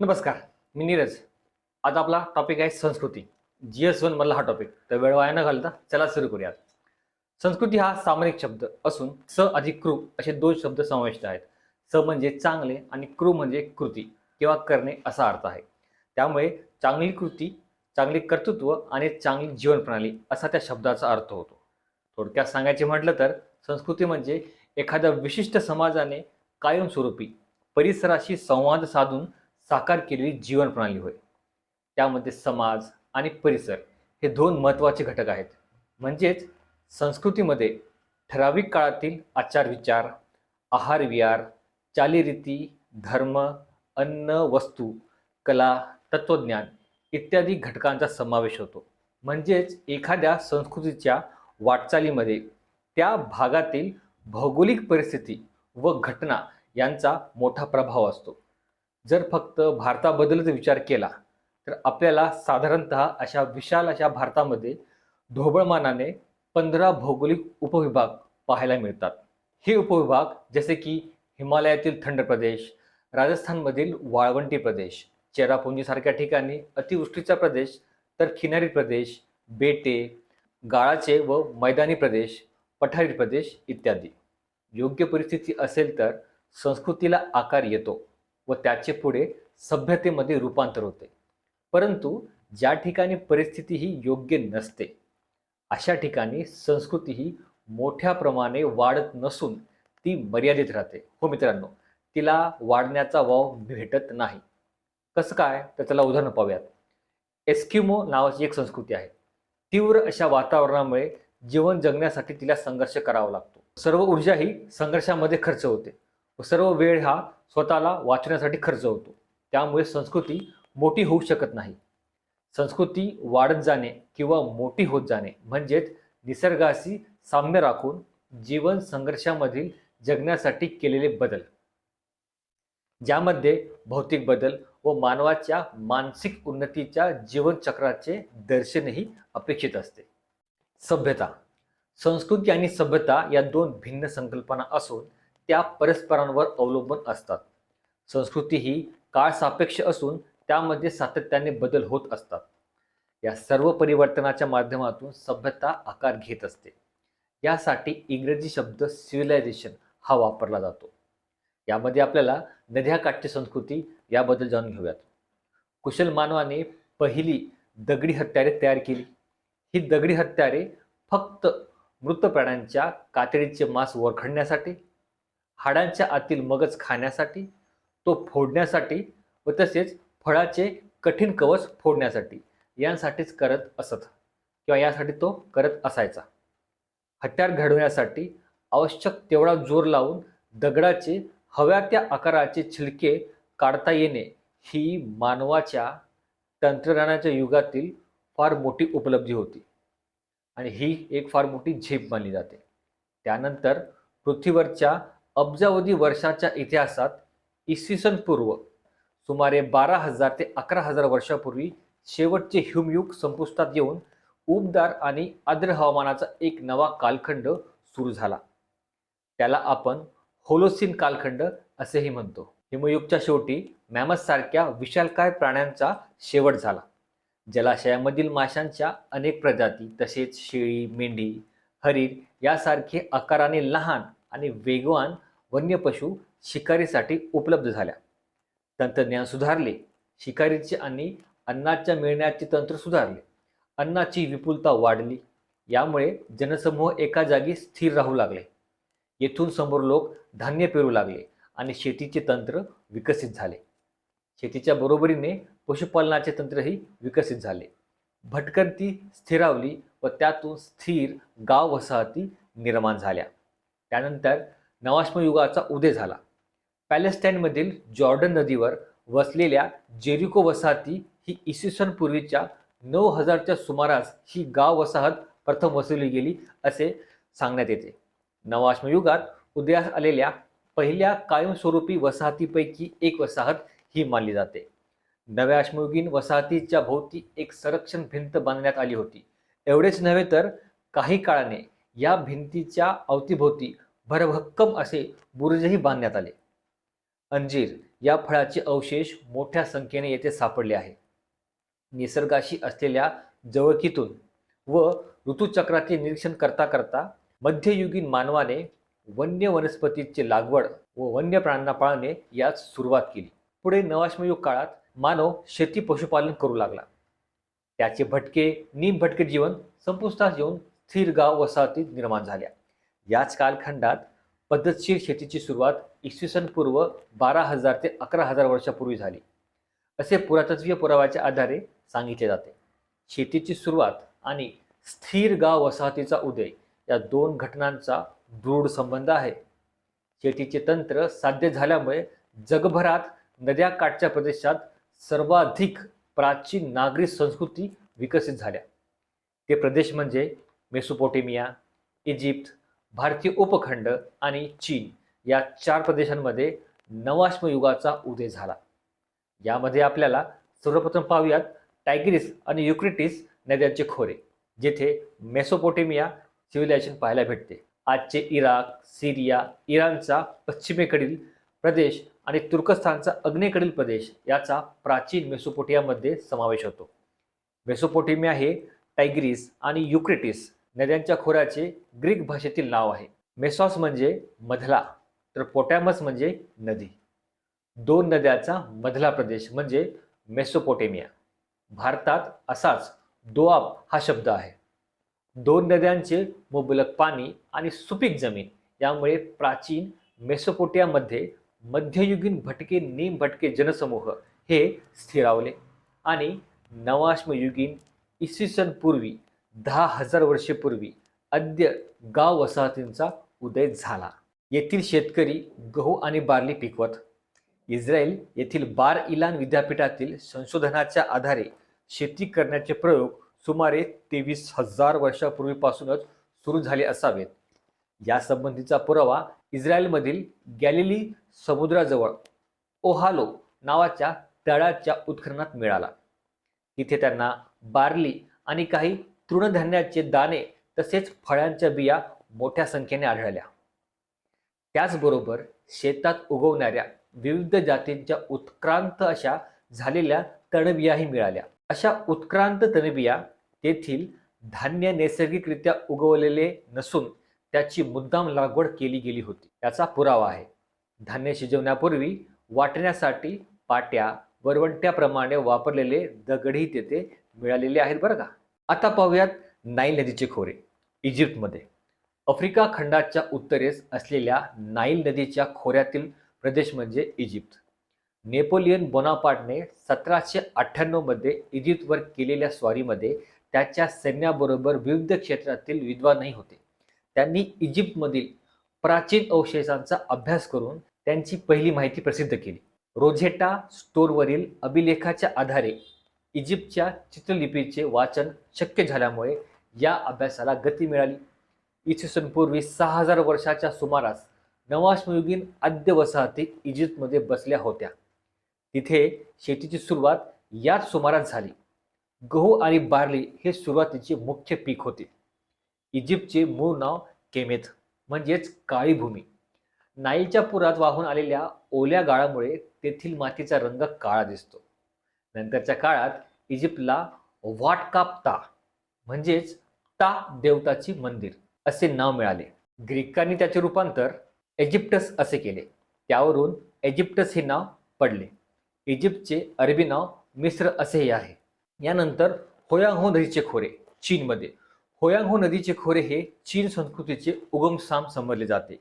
नमस्कार मी नीरज. आज आपला टॉपिक आहे संस्कृती. जी एस वन मधला हा टॉपिक तर वेळ वाया न घालता चला सुरू करूयात. संस्कृती हा सामायिक शब्द असून स अधिक क्रू असे दोन शब्द समाविष्ट आहेत. स म्हणजे चांगले आणि क्रू म्हणजे कृती किंवा करणे असा अर्थ आहे. त्यामुळे चांगली कृती चांगली कर्तृत्व आणि चांगली जीवनप्रणाली असा त्या शब्दाचा अर्थ होतो. थोडक्यात सांगायचे म्हटलं तर संस्कृती म्हणजे एखाद्या विशिष्ट समाजाने कायमस्वरूपी परिसराशी संवाद साधून साकार केलेली जीवनप्रणाली होय. त्यामध्ये समाज आणि परिसर हे दोन महत्त्वाचे घटक आहेत. म्हणजेच संस्कृतीमध्ये ठराविक काळातील आचारविचार आहार विहार चालीरीती धर्म अन्न वस्तू कला तत्त्वज्ञान इत्यादी घटकांचा समावेश होतो. म्हणजेच एखाद्या संस्कृतीच्या वाटचालीमध्ये त्या भागातील भौगोलिक परिस्थिती व घटना यांचा मोठा प्रभाव असतो. जर फक्त भारताबद्दलच विचार केला तर आपल्याला साधारणतः अशा विशाल अशा भारतामध्ये ढोबळमानाने पंधरा भौगोलिक उपविभाग पाहायला मिळतात. हे उपविभाग जसे की हिमालयातील थंड प्रदेश राजस्थानमधील वाळवंटी प्रदेश चेरापुंजीसारख्या ठिकाणी अतिवृष्टीचा प्रदेश तर किनारी प्रदेश बेटे गाळाचे व मैदानी प्रदेश पठारी प्रदेश इत्यादी. योग्य परिस्थिती असेल तर संस्कृतीला आकार येतो. व त्याचे पुढे सभ्यतेमध्ये रूपांतर होते. परंतु ज्या ठिकाणी परिस्थिती ही योग्य नसते अशा ठिकाणी संस्कृती ही मोठ्या प्रमाणे वाढत नसून ती मर्यादित राहते. हो मित्रांनो तिला वाढण्याचा वाव भेटत नाही. कसं काय? तर त्याला उदाहरण पाहूयात. एस्किमो नावाची एक संस्कृती आहे. तीव्र अशा वातावरणामुळे जीवन जगण्यासाठी तिला संघर्ष करावा लागतो. सर्व ऊर्जा ही संघर्षामध्ये खर्च होते. व सर्व वेळ हा स्वतःला वाचण्यासाठी खर्च होतो त्यामुळे संस्कृती मोठी होऊ शकत नाही. संस्कृती वाढत जाणे किंवा मोठी होत जाणे म्हणजेच निसर्गाशी साम्य राखून जीवन संघर्षामधील जगण्यासाठी केलेले बदल. ज्यामध्ये भौतिक बदल व मानवाच्या मानसिक उन्नतीच्या जीवनचक्राचे दर्शनही अपेक्षित असते. सभ्यता. संस्कृती आणि सभ्यता या दोन भिन्न संकल्पना असून त्या परस्परांवर अवलंबून असतात. संस्कृती ही काळ सापेक्ष असून त्यामध्ये सातत्याने बदल होत असतात. या सर्व परिवर्तनाच्या माध्यमातून सभ्यता आकार घेत असते. यासाठी इंग्रजी शब्द सिव्हिलायझेशन हा वापरला जातो. यामध्ये आपल्याला नद्याकाठची संस्कृती याबद्दल जाणून घेऊयात. कुशल मानवाने पहिली दगडी हत्यारे तयार केली. ही दगडी हत्यारे फक्त मृत प्राण्यांच्या कातडीचे मांस वरखडण्यासाठी हाडांच्या आतील मगज खाण्यासाठी तो फोडण्यासाठी व तसेच फळाचे कठीण कवच फोडण्यासाठी यांसाठीच करत असत किंवा यासाठी तो करत असायचा. हत्यार घडवण्यासाठी आवश्यक तेवढा जोर लावून दगडाचे हव्या त्या आकाराचे छिलके काढता येणे ही मानवाच्या तंत्रज्ञानाच्या युगातील फार मोठी उपलब्धी होती. आणि ही एक फार मोठी झेप मानली जाते. त्यानंतर पृथ्वीवरच्या अब्जावधी वर्षाच्या इतिहासात इसवी सन पूर्व सुमारे बारा हजार ते अकरा हजार वर्षापूर्वी शेवटचे ह्युमयुग संपुष्टात येऊन उबदार आणि आर्द्र हवामानाचा एक नवा कालखंड सुरू झाला. त्याला आपण होलोसिन कालखंड असेही म्हणतो. हिमयुगच्या शेवटी मॅमससारख्या विशालकाय प्राण्यांचा शेवट झाला. जलाशयामधील माशांच्या अनेक प्रजाती तसेच शेळी मेंढी हरिण यासारखे आकाराने लहान आणि वेगवान वन्य पशु शिकारीसाठी उपलब्ध झाल्या. तंत्रज्ञान सुधारले शिकारीचे आणि अन्नाच्या मिळण्याचे तंत्र सुधारले. अन्नाची विपुलता वाढली यामुळे जनसमूह एका जागी स्थिर राहू लागले. येथून समोर लोक धान्य पेरू लागले आणि शेतीचे तंत्र विकसित झाले. शेतीच्या बरोबरीने पशुपालनाचे तंत्रही विकसित झाले. भटकंती स्थिरावली व त्यातून स्थिर गाव वसाहती निर्माण झाल्या. त्यानंतर नवाश्मयुगाचा उदय झाला. पॅलेस्टाईनमधील जॉर्डन नदीवर वसलेल्या जेरिको वसाहती ही इसवी सन पूर्वीच्या नऊ हजारच्या सुमारास ही गाव वसाहत प्रथम वसवली गेली असे सांगण्यात येते. नवाश्मयुगात उदयास आलेल्या पहिल्या कायमस्वरूपी वसाहतीपैकी एक वसाहत ही मानली जाते. नव्या अश्मयुगीन वसाहतीच्या भोवती एक संरक्षण भिंत बांधण्यात आली होती. एवढेच नव्हे तर काही काळाने या भिंतीच्या अवतीभोवती भरभक्कम असे बुरुजही बांधण्यात आले. अंजीर या फळाचे अवशेष मोठ्या संख्येने येथे सापडले आहे. निसर्गाशी असलेल्या जवळकीतून व ऋतुचक्राचे निरीक्षण करता करता मध्ययुगीन मानवाने वन्य वनस्पतीची लागवड व वन्य प्राण्यांना पाळणे यास सुरुवात केली. पुढे नवाश्मयुग काळात मानव शेती पशुपालन करू लागला. त्याचे भटके निम भटके जीवन संपुष्टात येऊन स्थिर गाव वसाहती निर्माण झाल्या. याच कालखंडात पद्धतशीर शेतीची सुरुवात इसवी सन पूर्व बारा हजार ते अकरा हजार वर्षापूर्वी झाली. असे पुरातत्वीय पुराव्याच्या आधारे सांगितले जाते. शेतीची सुरुवात आणि स्थिर गाव वसाहतीचा उदय या दोन घटनांचा दृढ संबंध आहे. शेतीचे तंत्र साध्य झाल्यामुळे जगभरात नद्याकाठच्या प्रदेशात सर्वाधिक प्राचीन नागरी संस्कृती विकसित झाल्या. ते प्रदेश म्हणजे मेसोपोटेमिया इजिप्त भारतीय उपखंड आणि चीन या चार प्रदेशांमध्ये नवाश्म युगाचा उदय झाला. यामध्ये आपल्याला सर्वप्रथम पाहूयात टायग्रिस आणि युक्रिटिस नद्यांचे खोरे जेथे मेसोपोटेमिया सिव्हिलायझेशन पाहायला भेटते. आजचे इराक सिरिया इराणचा पश्चिमेकडील प्रदेश आणि तुर्कस्तानचा अग्नेकडील प्रदेश याचा प्राचीन मेसोपोटियामध्ये समावेश होतो. मेसोपोटेमिया हे टायग्रिस आणि युक्रेटिस नद्यांच्या खोऱ्याचे ग्रीक भाषेतील नाव आहे. मेसॉस म्हणजे मधला तर पोटॅमस म्हणजे नदी. दोन नद्याचा मधला प्रदेश म्हणजे मेसोपोटेमिया. भारतात असाच दोआब हा शब्द आहे. दोन नद्यांचे मुबलक पाणी आणि सुपीक जमीन यामुळे प्राचीन मेसोपोटियामध्ये मध्ययुगीन भटके नीम भटके जनसमूह हे स्थिरावले आणि नवाश्मयुगीन इसवी सन पूर्वी दहा हजार वर्षेपूर्वी अद्य गाव वसाहतींचा उदय झाला. येथील शेतकरी गहू आणि बार्ली पिकवत. इस्रायल येथील बार इलान विद्यापीठातील संशोधनाच्या आधारे शेती करण्याचे प्रयोग सुमारे तेवीस हजार वर्षापूर्वीपासूनच सुरू झाले असावेत. यासंबंधीचा पुरावा इस्रायलमधील गॅलिली समुद्राजवळ ओहालो नावाच्या तळाच्या उत्खननात मिळाला. तिथे त्यांना बार्ली आणि काही तृणधान्याचे दाणे तसेच फळांच्या बिया मोठ्या संख्येने आढळल्या. त्याचबरोबर शेतात उगवणाऱ्या विविध जातींच्या उत्क्रांत अशा झालेल्या तणबियाही मिळाल्या. अशा उत्क्रांत तणबिया तेथील धान्य नैसर्गिकरित्या उगवलेले नसून त्याची मुद्दाम लागवड केली गेली होती. याचा पुरावा आहे. धान्य शिजवण्यापूर्वी वाटण्यासाठी पाट्या वरवंट्याप्रमाणे वापरलेले दगडही तेथे मिळालेले आहेत बरं का? आता पाहूयात नाईल नदीचे खोरे इजिप्तमध्ये. आफ्रिका खंडाच्या उत्तरेस असलेल्या नाईल नदीच्या खोऱ्यातील प्रदेश म्हणजे इजिप्त. नेपोलियन बोनापार्टने सतराशे अठ्ठ्याण्णवमध्ये इजिप्तवर केलेल्या स्वारीमध्ये त्याच्या सैन्याबरोबर विविध क्षेत्रातील विद्वानही होते. त्यांनी इजिप्तमधील प्राचीन अवशेषांचा अभ्यास करून त्यांची पहिली माहिती प्रसिद्ध केली. रोझेटा स्टोरवरील अभिलेखाच्या आधारे इजिप्तच्या चित्रलिपीचे वाचन शक्य झाल्यामुळे या अभ्यासाला गती मिळाली. इसवी सन पूर्वी सहा हजार वर्षाच्या सुमारास नवाश्मयुगीन आद्य वसाहती इजिप्तमध्ये बसल्या होत्या. तिथे शेतीची सुरुवात याच सुमारास झाली. गहू आणि बार्ली हे सुरुवातीचे मुख्य पीक होते. इजिप्तचे मूळ नाव केमेथ म्हणजेच काळी भूमी नाईच्या पुरात वाहून आलेल्या ओल्या गाळामुळे तेथील मातीचा रंग काळा दिसतो. नंतरच्या काळात इजिप्तला वाटकाप्ता म्हणजेच ता देवताची मंदिर असे नाव मिळाले. ग्रीकांनी त्याचे रूपांतर इजिप्टस असे केले. त्यावरून इजिप्टस हे नाव पडले. इजिप्तचे अरबी नाव मिस्र असेही आहे. यानंतर होयांगहो नदीचे खोरे चीनमध्ये. होयांगहो नदीचे खोरे हे चीन संस्कृतीचे उगमस्थान समजले जाते.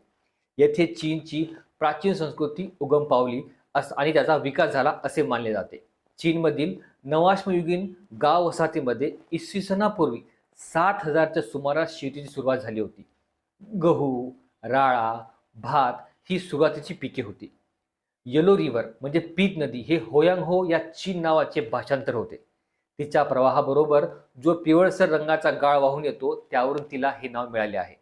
येथे चीनची प्राचीन संस्कृती उगम पावली अस आणि त्याचा विकास झाला असे मानले जाते. चीनमधील नवाश्मयुगीन गाव वसाहतीमध्ये इसवी सनापूर्वी सात हजारच्या सुमारास शेतीची सुरुवात झाली होती. गहू राळा भात ही सुरुवातीची पिके होती. येलो रिव्हर म्हणजे पीत नदी हे होयांगहो या चीन नावाचे भाषांतर होते. तिच्या प्रवाहाबरोबर जो पिवळसर रंगाचा गाळ वाहून येतो त्यावरून तिला हे नाव मिळाले आहे.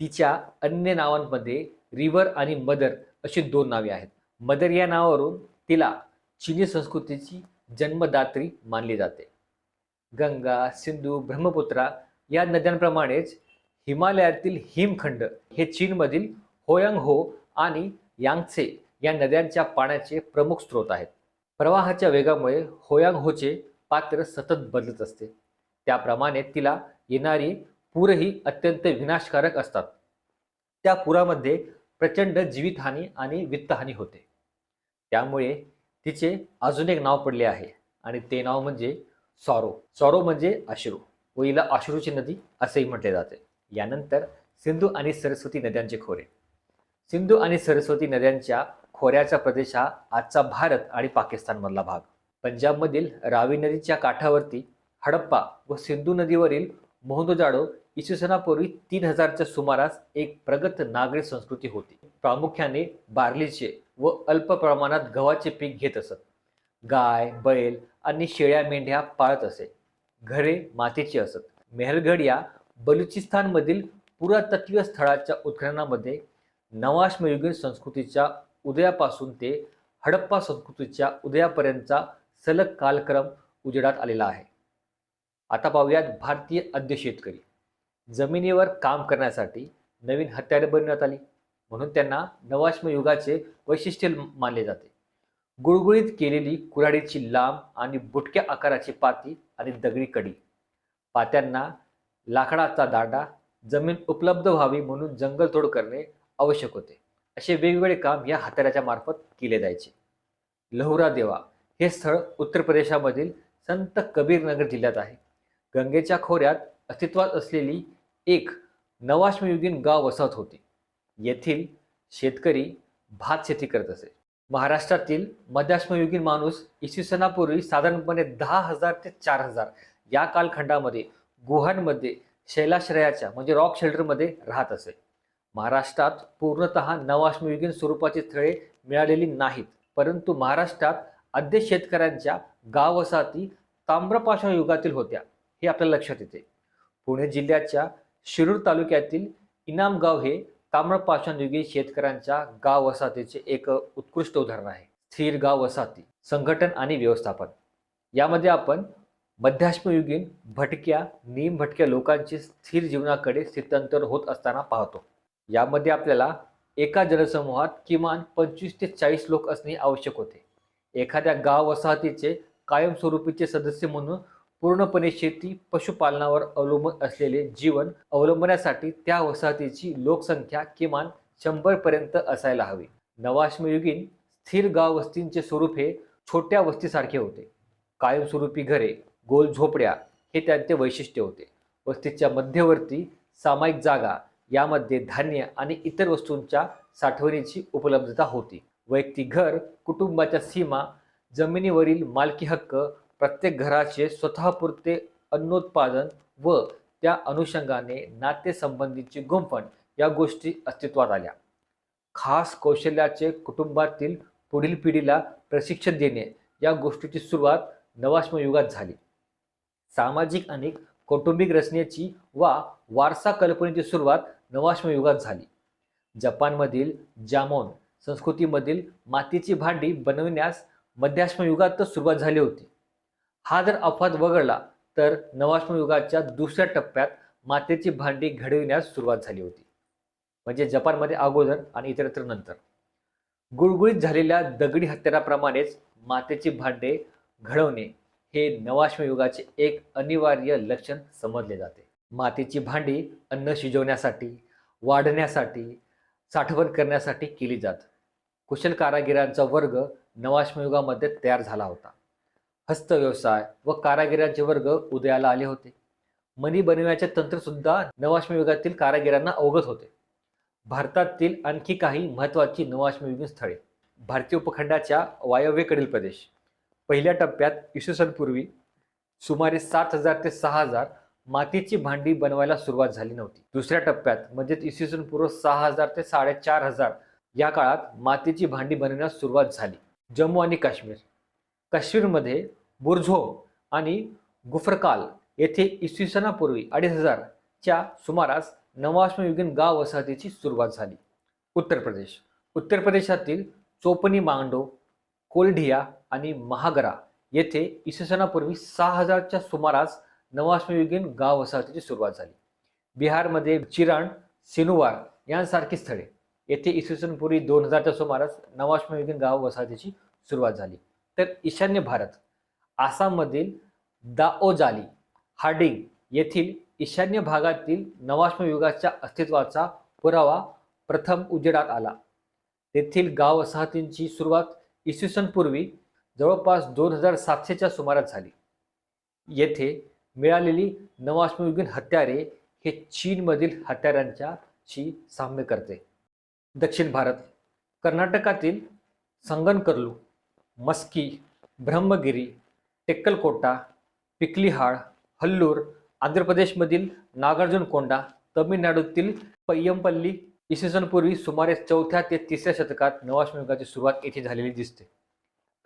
तिच्या अन्य नावांमध्ये रिव्हर आणि मदर अशी दोन नावे आहेत. मदर या नावावरून तिला चिनी संस्कृतीची जन्मदात्री मानली जाते. गंगा सिंधू ब्रह्मपुत्रा या नद्यांप्रमाणेच हिमालयातील हिमखंड हे चीनमधील होयंग हो आणि यांगसे या नद्यांच्या पाण्याचे प्रमुख स्रोत आहेत. प्रवाहाच्या वेगामुळे होयांग होचे पात्र सतत बदलत असते. त्याप्रमाणे तिला येणारी पूरही अत्यंत विनाशकारक असतात. त्या पुरामध्ये प्रचंड जीवितहानी आणि वित्तहानी होते. त्यामुळे तिचे अजून एक नाव पडले आहे आणि ते नाव म्हणजे सॉरो. सॉरो म्हणजे अश्रू. व हिला अश्रूची नदी असेही म्हटले जाते. यानंतर सिंधू आणि सरस्वती नद्यांचे खोरे. सिंधू आणि सरस्वती नद्यांच्या खोऱ्याचा प्रदेश हा आजचा भारत आणि पाकिस्तानमधला भाग. पंजाबमधील रावी नदीच्या काठावरती हडप्पा व सिंधू नदीवरील मोहनजोदाडो इसवी सनापूर्वी तीन हजारच्या सुमारास एक प्रगत नागरी संस्कृती होती. प्रामुख्याने बार्लीचे व अल्प प्रमाणात गव्हाचे पीक घेत असत. गाय बैल आणि शेळ्या मेंढ्या पाळत असे. घरे मातीची असत. मेहरगड या बलुचिस्तानमधील पुरातत्वीय स्थळाच्या उत्खननामध्ये नवाश्मयुगीन संस्कृतीच्या उदयापासून ते हडप्पा संस्कृतीच्या उदयापर्यंतचा सलग कालक्रम उजेडात आलेला आहे. आता पाहूयात भारतीय आद्य शेतकरी. जमिनीवर काम करण्यासाठी नवीन हत्यारे बनवण्यात आली. म्हणून त्यांना नवाश्म युगाचे वैशिष्ट्य मानले जाते. गुळगुळीत केलेली कुऱ्हाडीची लांब आणि बुटक्या आकाराची पाती आणि दगडी कडी. पात्यांना लाकडाचा दांडा जमीन उपलब्ध व्हावी म्हणून जंगलतोड करणे आवश्यक होते. असे वेगवेगळे काम या हाताऱ्याच्या मार्फत केले जायचे. लहुरा देवा हे स्थळ उत्तर प्रदेशामधील संत कबीरनगर जिल्ह्यात आहे. गंगेच्या खोऱ्यात अस्तित्वात असलेली एक नवाश्मयुगीन गाव वसाहत होती. येथील शेतकरी भात शेती करत असे. महाराष्ट्रातील मध्याश्मयुगीन माणूस इसवी सनापूर्वी साधारणपणे दहा हजार ते चार हजार या कालखंडामध्ये गुहांमध्ये शैलाश्रयाच्या म्हणजे रॉक शेल्टरमध्ये राहत असे. महाराष्ट्रात पूर्णतः नवाश्मयुगीन स्वरूपाची स्थळे मिळालेली नाहीत परंतु महाराष्ट्रात आद्य शेतकऱ्यांच्या गाव वसाहती ताम्रपाषाण युगातील होत्या हे आपल्या लक्षात येते. पुणे जिल्ह्याच्या शिरूर तालुक्यातील इनामगाव हे ताम्रपाषाण युगीन शेतकऱ्यांच्या गाव वसाहतीचे एक उत्कृष्ट उदाहरण आहे. स्थिर गाव वसाहती संघटन आणि व्यवस्थापन. यामध्ये आपण मध्याश्मयुगीन भटक्या निम भटक्या लोकांचे स्थिर जीवनाकडे स्थितांतर होत असताना पाहतो. यामध्ये आपल्याला एका जनसमूहात किमान पंचवीस ते चाळीस लोक असणे आवश्यक होते. एखाद्या गाव वसाहतीचे कायमस्वरूपीचे सदस्य म्हणून पूर्णपणे शेती पशुपालनावर अवलंबून असलेले जीवन अवलंबण्यासाठी त्या वसाहतीची लोकसंख्या किमान शंभर पर्यंत असायला हवी. नवाश्मयुगीन स्थिर गाव वस्तींचे स्वरूप हे छोट्या वस्तीसारखे होते. कायमस्वरूपी घरे गोल झोपड्या हे त्यांचे वैशिष्ट्य होते. वस्तीच्या मध्यवर्ती सामायिक जागा यामध्ये धान्य आणि इतर वस्तूंच्या साठवणीची उपलब्धता होती. वैयक्तिक घर कुटुंबाच्या सीमा जमिनीवरील मालकी हक्क प्रत्येक घराचे स्वतःपुरते अन्नोत्पादन व त्या अनुषंगाने नातेसंबंधीची गुंफण या गोष्टी अस्तित्वात आल्या. खास कौशल्याचे कुटुंबातील पुढील पिढीला प्रशिक्षण देणे या गोष्टीची सुरुवात नवाश्म युगात झाली. सामाजिक आणि कौटुंबिक रचनेची वा वारसा कल्पनेची सुरुवात नवाश्म युगात झाली. जपानमधील जामोन संस्कृतीमधील मातीची भांडी बनविण्यास मध्याश्म युगातच सुरुवात झाली होती. हा जर अपवाद वगळला तर नवाश्म युगाच्या दुसऱ्या टप्प्यात मातेची भांडी घडविण्यास सुरुवात झाली होती. म्हणजे जपानमध्ये अगोदर आणि इतरत्र नंतर. गुळगुळीत झालेल्या दगडी हत्याराप्रमाणेच मातेची भांडे घडवणे हे नवाश्म युगाचे एक अनिवार्य लक्षण समजले जाते. मातीची भांडी अन्न शिजवण्यासाठी वाढण्यासाठी साठवण करण्यासाठी केली जात. कुशल कारागिरांचा वर्ग नवाश्मयुगामध्ये तयार झाला होता. हस्तव्यवसाय व कारागिरांचे वर्ग उदयाला आले होते. मनी बनवण्याचे तंत्रसुद्धा नवाश्मयुगातील कारागिरांना अवगत होते. भारतातील आणखी काही महत्त्वाची नवाश्मयुगीन स्थळे. भारतीय उपखंडाच्या वायव्येकडील प्रदेश. पहिल्या टप्प्यात इसवी सुमारे सात हजार ते सहा हजार मातीची भांडी बनवायला सुरुवात झाली नव्हती. दुसऱ्या टप्प्यात म्हणजेच इसवी सन पूर्व सहा हजार ते साडेचार हजार या काळात मातीची भांडी बनवण्यास सुरुवात झाली. जम्मू आणि काश्मीर. काश्मीरमध्ये बुरझो आणि गुफरकाल येथे इसवी सनापूर्वी अडीच हजारच्या सुमारास नवाश्मयुगीन गाव वसाहतीची सुरुवात झाली. उत्तर प्रदेश. उत्तर प्रदेशातील चोपनी मांडो कोल्ढिया आणि महागरा येथे इसवी सनापूर्वी सहा हजारच्या सुमारास नवाश्मयुगीन गाव वसाहतीची सुरुवात झाली. बिहारमध्ये चिरण सिनुवार यांसारखी स्थळे येथे इसवी सन पूर्वी दोन हजारच्या सुमारास नवाश्मयुगीन गाव वसाहतीची सुरुवात झाली. तर ईशान्य भारत आसाममधील दाओजाली हार्डिंग येथील ईशान्य भागातील नवाश्म युगाच्या अस्तित्वाचा पुरावा प्रथम उजेडात आला. तेथील गाव वसाहतींची सुरुवात इसवी सन पूर्वी जवळपास दोन हजार सातशेच्या सुमारास झाली. येथे मिळालेली नवाश्मयुगीन हत्यारे हे चीनमधील हत्यारांच्याशी साम्य करते. दक्षिण भारत कर्नाटकातील संगनकर्लू मस्की ब्रह्मगिरी टेक्कलकोटा पिकलीहाळ हल्लूर आंध्र प्रदेशमधील नागार्जुनकोंडा तमिळनाडूतील पय्यमपल्ली इसवी सनपूर्वी सुमारे चौथ्या ते तिसऱ्या शतकात नवाश्मयुगाची सुरुवात येथे झालेली दिसते.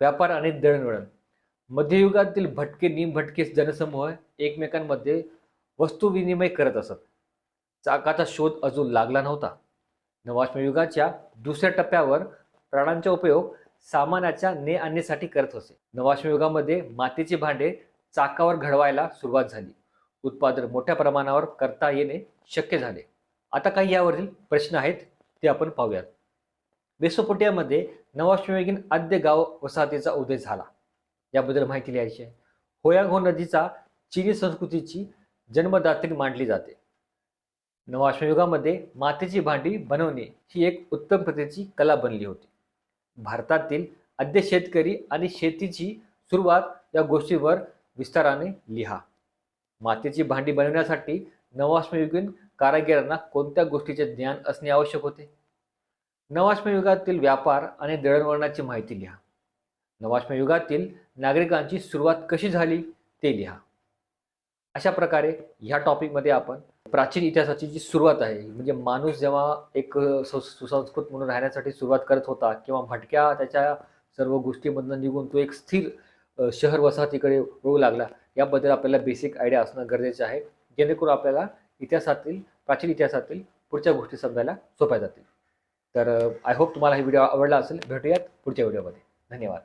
व्यापार आणि दळणवळण. मध्ययुगातील भटके निमभटके जनसमूह एकमेकांमध्ये वस्तू विनिमय करत असत. चाकाचा शोध अजून लागला नव्हता. नवाश्मयुगाच्या दुसऱ्या टप्प्यावर प्राणांचा उपयोग सामानाच्या ने आणण्यासाठी करत असे नवाश्मयुगामध्ये मातीची भांडे चाकावर घडवायला सुरुवात झाली. उत्पादन मोठ्या प्रमाणावर करता येणे शक्य झाले. आता काही यावरील प्रश्न आहेत ते आपण पाहूयात. मेसोपोटियामध्ये नवाश्मयुगीन आद्य गाव वसाहतीचा उदय झाला. याबद्दल माहिती लिहायची आहे. होयांगहो नदीचा चिनी संस्कृतीची जन्मदात्री मांडली जाते. नवाश्मयुगामध्ये मातीची भांडी बनवणे ही एक उत्तम प्रतीची कला बनली होती. भारतातील आद्य शेतकरी आणि शेतीची सुरुवात या गोष्टीवर विस्ताराने लिहा. मातीची भांडी बनवण्यासाठी नवाश्मयुगीन कारागिरांना कोणत्या गोष्टीचे ज्ञान असणे आवश्यक होते? नवाश्मयुगातील व्यापार आणि दळणवळणाची माहिती लिहा. नवाश्मयुगातील नागरिकांची सुरुवात कशी झाली ते लिहा. अशा प्रकारे ह्या टॉपिकमध्ये आपण प्राचीन इतिहासाची जी सुरुवात आहे म्हणजे माणूस जेव्हा एक सु- सुसंस्कृत म्हणून राहण्यासाठी सुरुवात करत होता किंवा भटक्या त्याच्या सर्व गोष्टीमधनं निघून तो एक स्थिर शहर वसाहतीकडे वळू लागला याबद्दल आपल्याला बेसिक आयडिया असणं गरजेचं आहे जेणेकरून आपल्याला इतिहासातील प्राचीन इतिहासातील पुढच्या गोष्टी समजायला सोप्या जातील. तर आय होप तुम्हाला हा व्हिडिओ आवडला असेल. भेटूयात पुढच्या व्हिडिओमध्ये धन्यवाद.